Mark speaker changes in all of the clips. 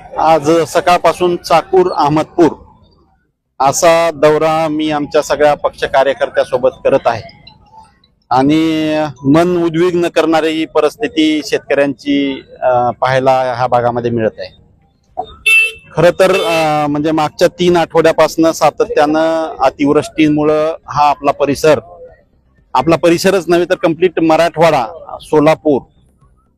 Speaker 1: आज सकाळपासून चाकूर अहमदपूर असा दौरा मी आमच्या सगळ्या पक्ष कार्यकर्त्यासोबत करत आहे. आणि मन उद्विग्न करणारी ही परिस्थिती शेतकऱ्यांची पाहायला ह्या भागामध्ये मिळत आहे. खर तर म्हणजे मागच्या तीन आठवड्यापासून सातत्यानं अतिवृष्टीमुळं हा आपला परिसर आपला परिसरच नव्हे तर कंप्लीट मराठवाडा सोलापूर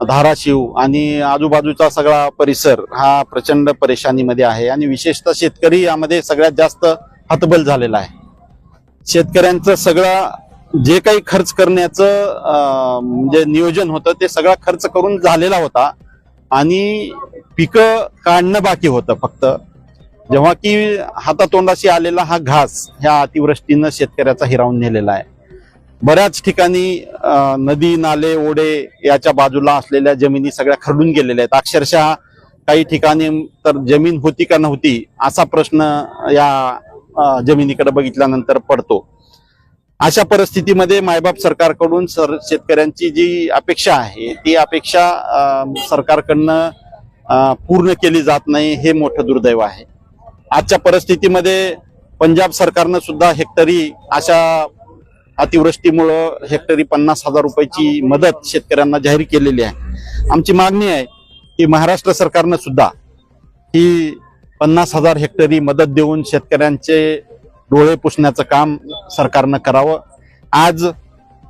Speaker 1: धाराशिव आणि आजूबाजूचा सगळा परिसर हा प्रचंड परेशानीमध्ये आहे आणि विशेषतः शेतकरी यामध्ये सगळ्यात जास्त हतबल झालेला आहे. शेतकऱ्यांचं सगळं जे काही खर्च करण्याचं म्हणजे नियोजन होतं ते सगळा खर्च करून झालेला होता आणि पिकं काढणं बाकी होतं फक्त. जेव्हा की हातातोंडाशी आलेला हा घास ह्या अतिवृष्टीनं शेतकऱ्याचा हिरावून नेलेला आहे. बऱ्याच ठिकाणी नदी नाले ओढे याच्या बाजूला असलेल्या जमिनी सगळ्या खरडून गेलेल्या आहेत. अक्षरशः काही ठिकाणी तर जमीन होती का नव्हती असा प्रश्न या जमिनीकडे बघितल्यानंतर पडतो. अशा परिस्थितीमध्ये मायबाप सरकारकडून सर शेतकऱ्यांची जी अपेक्षा आहे ती अपेक्षा सरकारकडनं पूर्ण केली जात नाही हे मोठं दुर्दैव आहे. आजच्या परिस्थितीमध्ये पंजाब सरकारनं सुद्धा हेक्टरी अशा अतिवृष्टीमुळं हेक्टरी पन्नास हजार रुपयाची मदत शेतकऱ्यांना जाहीर केलेली आहे. आमची मागणी आहे की महाराष्ट्र सरकारनं सुद्धा ही पन्नास हजार हेक्टरी मदत देऊन शेतकऱ्यांचे डोळे पुसण्याचं काम सरकारनं करावं. आज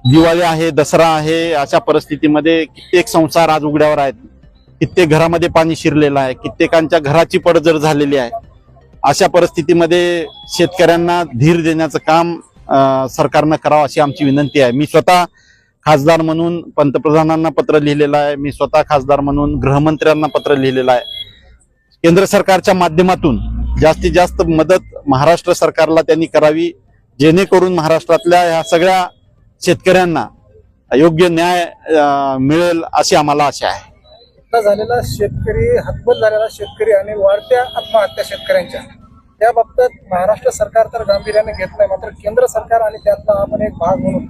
Speaker 1: दिवाळी आहे दसरा आहे अशा परिस्थितीमध्ये कित्येक संसार आज उघड्यावर आहेत. कित्येक घरामध्ये पाणी शिरलेलं आहे कित्येकांच्या घराची पडझड झालेली आहे. अशा परिस्थितीमध्ये शेतकऱ्यांना धीर देण्याचं काम सरकारनं करावं अशी आमची विनंती आहे. मी स्वतः खासदार म्हणून पंतप्रधानांना पत्र लिहिलेलं आहे. मी स्वतः खासदार म्हणून गृहमंत्र्यांना पत्र लिहिलेलं आहे. केंद्र सरकारच्या माध्यमातून जास्तीत जास्त मदत महाराष्ट्र सरकारला त्यांनी करावी जेणेकरून महाराष्ट्रातल्या ह्या सगळ्या शेतकऱ्यांना योग्य न्याय मिळेल अशी आम्हाला आशा आहे.
Speaker 2: झालेला शेतकरी हतबल झालेला शेतकरी आणि वाढत्या आत्महत्या शेतकऱ्यांच्या. त्या बाबतीत महाराष्ट्र सरकार तर गांभीर्याने घेत नाही मात्र केंद्र सरकार आणि त्यातला आपण एक भाग म्हणून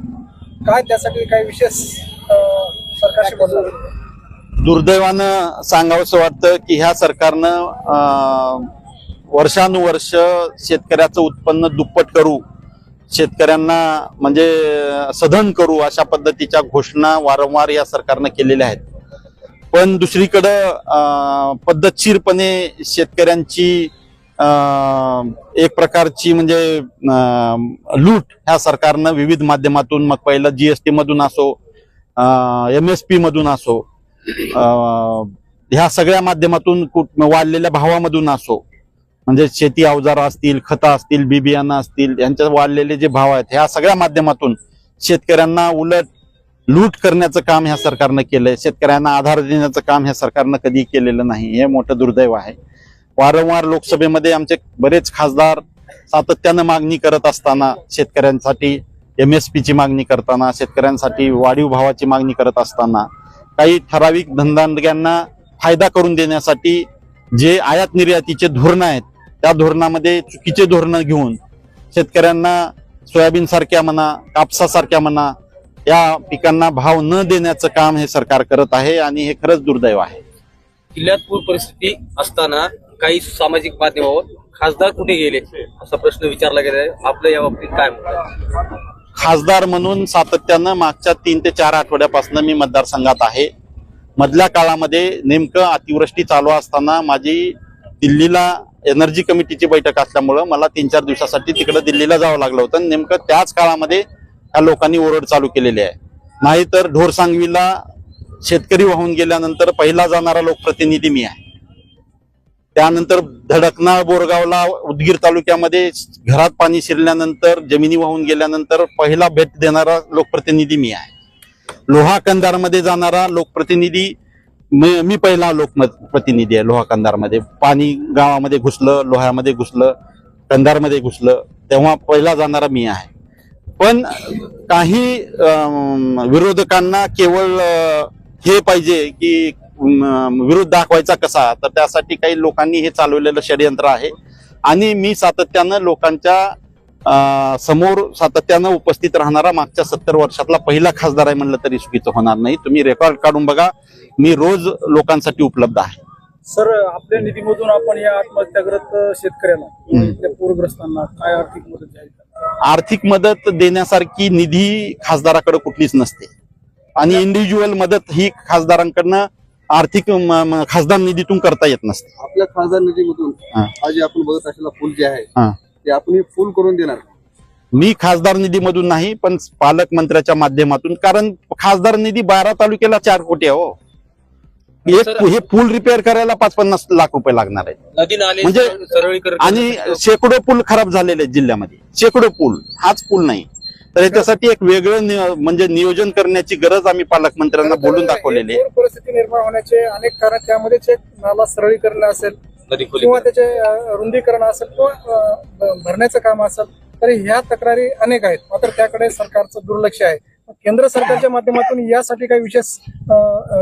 Speaker 2: काय त्यासाठी काही विशेष सरकारशी बोलणार
Speaker 1: दुर्दैवानं सांगावंसं वाटतं की ह्या सरकारनं वर्षानुवर्ष शेतकऱ्याचं उत्पन्न दुप्पट करू शेतकऱ्यांना म्हणजे सधन करू अशा पद्धतीच्या घोषणा वारंवार या सरकारनं केलेल्या आहेत. पण दुसरीकडं पद्धतशीरपणे शेतकऱ्यांची एक प्रकारची म्हणजे लूट ह्या सरकारनं विविध माध्यमातून मग पहिलं जीएसटी मधून असो एम एस पी मधून असो ह्या सगळ्या माध्यमातून कुठ- वाढलेल्या भावामधून असो म्हणजे शेती अवजारं असतील खतं असतील बी बियाणं असतील यांचे वाढलेले जे भाव आहेत ह्या सगळ्या माध्यमातून शेतकऱ्यांना उलट लूट करण्याचं काम ह्या सरकारनं केलंय शेतकऱ्यांना आधार देण्याचं काम ह्या सरकारनं कधी केलेलं नाही हे मोठं दुर्दैव आहे. वारंवार लोकसभेमध्ये आमचे बरेच खासदार सातत्यानं मागणी करत असताना शेतकऱ्यांसाठी एम एस पीची मागणी करताना शेतकऱ्यांसाठी वाढीव भावाची मागणी करत असताना काही ठराविक धंदांड्यांना फायदा करून देण्यासाठी जे आयात निर्यातीचे धोरणं आहेत त्या धोरणामध्ये चुकीचे धोरणं घेऊन शेतकऱ्यांना सोयाबीन सारख्या म्हणा कापसासारख्या म्हणा या पिकांना भाव न देण्याचं काम हे सरकार करत आहे आणि हे खरंच दुर्दैव आहे.
Speaker 3: किल्ल्यात पूर परिस्थिती असताना काही सामाजिक माध्यमावर खासदार कुठे गेले असा प्रश्न विचारला गेला आहे. आपलं या बाबतीत काय म्हणतात
Speaker 1: खासदार म्हणून सातत्यानं मागच्या तीन ते चार आठवड्यापासून मी मतदारसंघात आहे. मधल्या काळामध्ये नेमकं अतिवृष्टी चालू असताना माझी दिल्लीला एनर्जी कमिटीची बैठक असल्यामुळं मला तीन चार दिवसासाठी तिकडं दिल्लीला जावं लागलं होतं. नेमकं त्याच काळामध्ये त्या लोकांनी ओरड चालू केलेली आहे. नाहीतर ढोरसांगवीला शेतकरी वाहून गेल्यानंतर पहिला जाणारा लोकप्रतिनिधी मी आहे. त्यानंतर धडकनाळ बोरगावला उदगीर तालुक्यामध्ये घरात पाणी शिरल्यानंतर जमिनी वाहून गेल्यानंतर पहिला भेट देणारा लोकप्रतिनिधी मी आहे. लोहा कंदारमध्ये जाणारा लोकप्रतिनिधी मी मी पहिला लोकप्रतिनिधी आहे लोहा कंदारमध्ये. पाणी गावामध्ये घुसलं लोह्यामध्ये घुसलं कंदारमध्ये घुसलं तेव्हा पहिला जाणारा मी आहे. पण काही विरोधकांना केवळ हे पाहिजे की विरोध दाखवायचा कसा? तर त्यासाठी काही लोकांनी हे चालवलेलं षडयंत्र आहे. आणि मी सातत्यानं लोकांच्या समोर सातत्यानं उपस्थित राहणारा मागच्या सत्तर वर्षातला पहिला खासदार आहे म्हणलं तरी चुकीचं होणार नाही. तुम्ही रेकॉर्ड काढून बघा. मी रोज लोकांसाठी उपलब्ध आहे.
Speaker 2: सर आपल्या निधीमधून आपण या आत्महत्याग्रस्त शेतकऱ्यांना पूरग्रस्तांना काय आर्थिक मदत करणार?
Speaker 1: आर्थिक मदत देण्यासारखी निधी खासदाराकडे कुठलीच नसते. आणि इंडिव्हिज्युअल मदत ही खासदारांकडनं आर्थिक खासदार निधीतून करता येत नसते.
Speaker 4: आपल्या खासदार निधीमधून
Speaker 1: हा.
Speaker 4: आज जे आपण बघत असलेला फुल जे आहे
Speaker 1: हा.
Speaker 4: ते आपण हे फुल करून देणार.
Speaker 1: मी खासदार निधीमधून नाही पण पालकमंत्र्याच्या माध्यमातून कारण खासदार निधी बारा तालुक्याला चार कोटी आहे हो. एक हे पूल रिपेअर करायला पाच पन्नास लाख रुपये लागणार
Speaker 3: नाले
Speaker 1: म्हणजे- आणि शेकडो पूल खराब झालेले आहेत जिल्ह्यामध्ये. शेकडो पूल हाच पूल नाही. तर याच्यासाठी एक वेगळं म्हणजे नियोजन करण्याची गरज आम्ही पालकमंत्र्यांना बोलून दाखवलेली आहे.
Speaker 2: पूर परिस्थिती निर्माण होण्याचे अनेक कारण त्यामध्येच एक नाला सरळीकरण असेल किंवा त्याचे रुंदीकरण असेल किंवा भरण्याचं काम असेल तर ह्या तक्रारी अनेक आहेत. मात्र त्याकडे सरकारचं दुर्लक्ष आहे. केंद्र सरकारच्या माध्यमातून यासाठी काही विशेष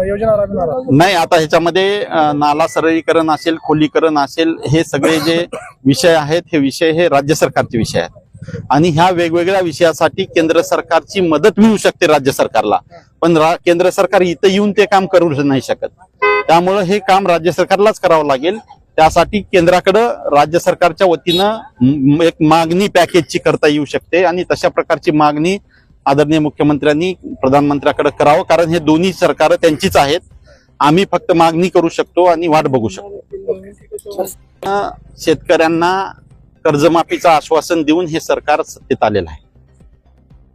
Speaker 2: योजना राबवणार?
Speaker 1: नाही आता ह्याच्यामध्ये नाला सरळीकरण असेल खोलीकरण असेल हे सगळे जे विषय आहेत हे विषय हे राज्य सरकारचे विषय आहेत. आणि ह्या वेगवेगळ्या विषयासाठी केंद्र सरकारची मदत मिळू शकते राज्य सरकारला. पण रा- केंद्र सरकार इथं येऊन ते काम करू नाही शकत. त्यामुळं हे काम राज्य सरकारलाच करावं लागेल. त्यासाठी केंद्राकडं राज्य सरकारच्या वतीनं एक मागणी पॅकेजची करता येऊ शकते आणि तशा प्रकारची मागणी आदरणीय मुख्यमंत्र्यांनी प्रधानमंत्र्याकडे करावं कारण हे दोन्ही सरकार त्यांचीच आहेत. आम्ही फक्त मागणी करू शकतो आणि वाट बघू शकतो. शेतकऱ्यांना कर्जमाफीचं आश्वासन देऊन हे सरकार सत्तेत आलेलं आहे.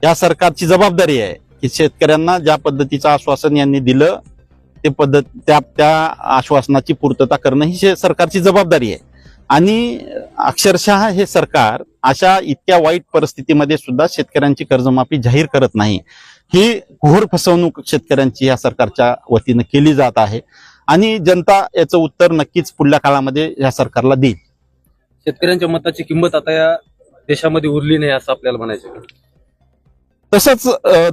Speaker 1: या सरकारची जबाबदारी आहे की शेतकऱ्यांना ज्या पद्धतीचं आश्वासन यांनी दिलं ते पद्धत त्या त्या आश्वासनाची पूर्तता करणं ही सरकारची जबाबदारी आहे. आणि अक्षरशः हे सरकार अशा इतक्या वाईट परिस्थितीमध्ये सुद्धा शेतकऱ्यांची कर्जमाफी जाहीर करत नाही. ही घोर फसवणूक शेतकऱ्यांची या सरकारच्या वतीनं केली जात आहे. आणि जनता याचं उत्तर नक्कीच पुढल्या काळामध्ये या सरकारला देईल.
Speaker 3: शेतकऱ्यांच्या मताची किंमत आता या देशामध्ये उरली नाही असं आपल्याला म्हणायचं
Speaker 1: तसंच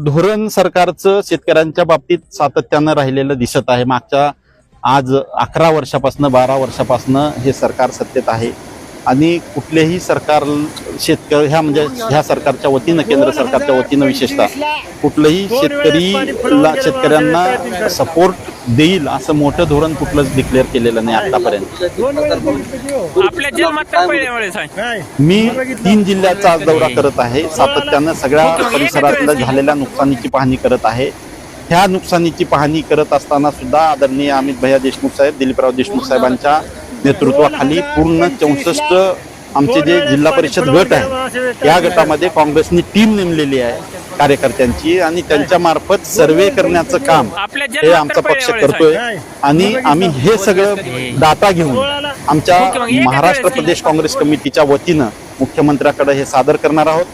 Speaker 1: धोरण सरकारचं शेतकऱ्यांच्या बाबतीत सातत्यानं राहिलेलं दिसत आहे. मागच्या आज अकरा वर्षापासून बारा वर्षापासून हे सरकार सत्तेत आहे. आणि कुठलेही सरकार शेतकरी ह्या म्हणजे ह्या सरकारच्या वतीनं केंद्र सरकारच्या वतीनं विशेषतः कुठलंही शेतकरी शेतकऱ्यांना सपोर्ट देईल असं मोठं धोरण कुठलंच डिक्लेअर केलेलं नाही आतापर्यंत.
Speaker 5: आपल्या
Speaker 1: मी तीन जिल्ह्याचा आज दौरा करत आहे. सातत्यानं सगळ्या परिसरातल्या झालेल्या नुकसानीची पाहणी करत आहे. ह्या नुकसानीची पाहणी करत असताना सुद्धा आदरणीय अमित भैया देशमुख साहेब दिलीपराव देशमुख साहेबांच्या नेतृत्वाखाली पूर्ण चौसष्ट आमचे जे जिल्हा परिषद गट आहे या गटामध्ये काँग्रेसनी टीम नेमलेली आहे कार्यकर्त्यांची आणि त्यांच्या मार्फत सर्वे करण्याचं काम हे आमचा पक्ष करतोय आणि आम्ही हे सगळं डाटा घेऊन आमच्या महाराष्ट्र प्रदेश काँग्रेस कमिटीच्या वतीनं मुख्यमंत्र्याकडे हे सादर करणार आहोत.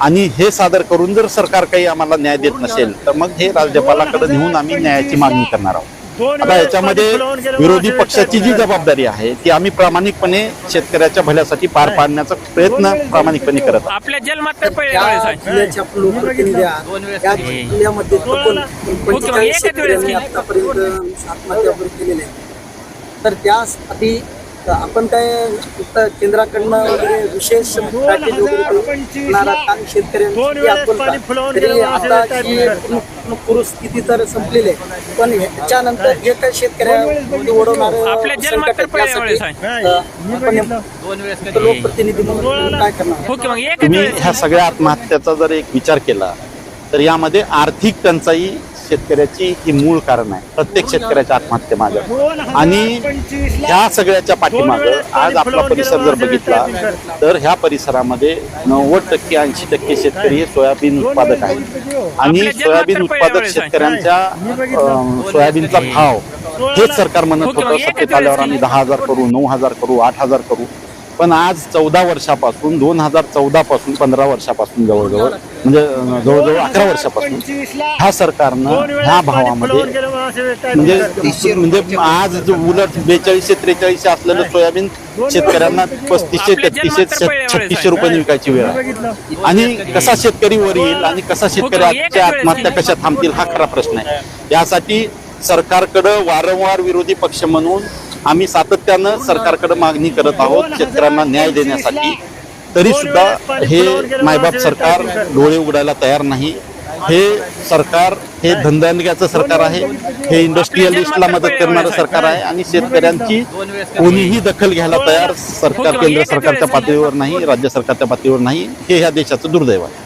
Speaker 1: आणि हे सादर करून जर सरकार काही आम्हाला न्याय देत नसेल तर मग हे राज्यपालाकडे नेऊन आम्ही न्यायाची मागणी करणार आहोत. आता याच्यामध्ये विरोधी पक्षाची जी जबाबदारी आहे ती आम्ही प्रामाणिकपणे शेतकऱ्याच्या भल्यासाठी पार पाडण्याचा प्रयत्न प्रामाणिकपणे करत
Speaker 5: आपल्या जन्मात
Speaker 6: आतापर्यंत आत्महत्या केलेल्या तर त्यासाठी आपण काय केंद्राकडनं वगैरे विशेष पॅकेज वगैरे शेतकऱ्यांची. तरी आता पूरस्थिती तर संपलेली आहे पण ह्याच्यानंतर जे काही शेतकऱ्यांमध्ये ओढवणार
Speaker 5: तर
Speaker 6: लोकप्रतिनिधी म्हणून काय करणार?
Speaker 1: तुम्ही ह्या सगळ्या आत्महत्याचा जर एक विचार केला तर यामध्ये आर्थिक टंचाई शेतकऱ्याची ही मूळ कारण आहे. प्रत्येक शेतकऱ्याच्या आत्महत्ये मागे. आणि ह्या सगळ्याच्या पाठीमागं आज आपला परिसर जर बघितला तर ह्या परिसरामध्ये नव्वद टक्के ऐंशी टक्के शेतकरी हे सोयाबीन उत्पादक आहेत. आणि सोयाबीन उत्पादक
Speaker 5: आहे.
Speaker 1: शेतकऱ्यांच्या सोयाबीनचा भाव हेच सरकार म्हणत होतं सत्तेत आल्यावर आम्ही दहा हजार करू नऊ हजार करू आठ हजार करू. पण आज चौदा वर्षापासून दोन हजार चौदा पासून पंधरा वर्षापासून जवळजवळ म्हणजे जवळजवळ अकरा वर्षापासून ह्या सरकारनं ह्या भावामध्ये म्हणजे म्हणजे आज जो उलट बेचाळीसशे त्रेचाळीसशे असलेलं सोयाबीन शेतकऱ्यांना पस्तीसशे तेहतीसशे छत्तीसशे रुपये विकायची वेळ आहे. आणि कसा शेतकरी वर येईल आणि कसा शेतकऱ्याच्या आत्महत्या कशा थांबतील हा खरा प्रश्न आहे. यासाठी सरकारकडं वारंवार विरोधी पक्ष म्हणून आम्ही सातत्यानं सरकारकडे मागणी करत आहोत शेतकऱ्यांना न्याय देण्यासाठी. तरी सुद्धा हे मायबाप सरकार डोळे उघडायला तयार नाही. हे सरकार हे धंदांग्याचं सरकार आहे. हे इंडस्ट्रियलिस्टला मदत करणारं सरकार आहे आणि शेतकऱ्यांची कोणीही दखल घ्यायला तयार सरकार केंद्र सरकारच्या पातळीवर नाही राज्य सरकारच्या पातळीवर नाही. हे ह्या देशाचं दुर्दैव आहे.